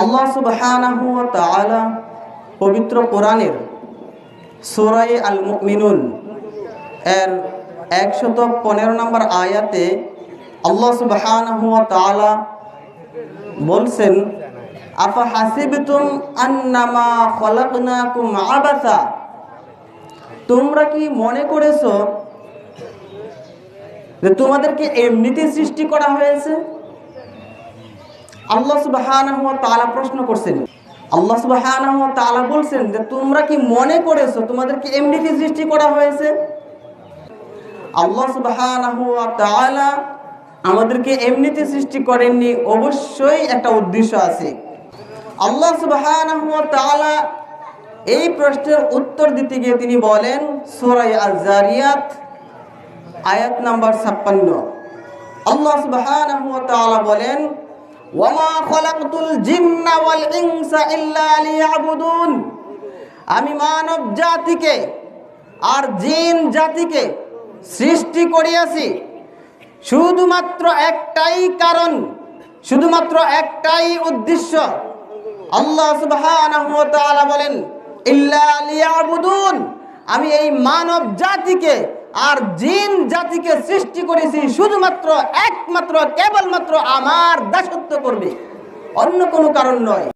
আল্লাহ তাআলা পবিত্র কোরআনের সূরা আল মুমিনুন এর একশত পনেরো নম্বর আয়াতে আল্লাহ তাআলা বলছেন, আফা হাসিবতুম আন্নামা তোমরা কি মনে করেছ যে তোমাদেরকে এমনিতে সৃষ্টি করা হয়েছে? আল্লাহ সুবহানাহু ওয়া তাআলা প্রশ্ন করছেন। আল্লাহ সুবহানাহু ওয়া তাআলা বলছেন যে, তোমরা কি মনে করেছ তোমাদেরকে এমনিতে সৃষ্টি করা হয়েছে? আল্লাহ সুবহানাহু ওয়া আমাদেরকে এমনিতে সৃষ্টি করেননি, অবশ্যই একটা উদ্দেশ্য আছে। আল্লাহ সুবহানাহু ওয়া তাআলা এই প্রশ্নের উত্তর দিতে গিয়ে তিনি বলেন, সূরা আজ-জারিয়াত আয়াত নাম্বার 56 আল্লাহ তাআলা বলেন ইল্লা লিয়াবুদুন। আমি মানব জাতিকে আর জিন জাতিকে সৃষ্টি করিয়াছি শুধুমাত্র একটাই কারণ, শুধুমাত্র একটাই উদ্দেশ্য। আল্লাহ বলেন, ইল্লা লিয়াবুদুন। আমি এই মানব জাতিকে আর জিন জাতিকে সৃষ্টি করেছি শুধুমাত্র, একমাত্র, কেবলমাত্র আমার দাসত্ব করবে। অন্য কোনো কারণ নয়।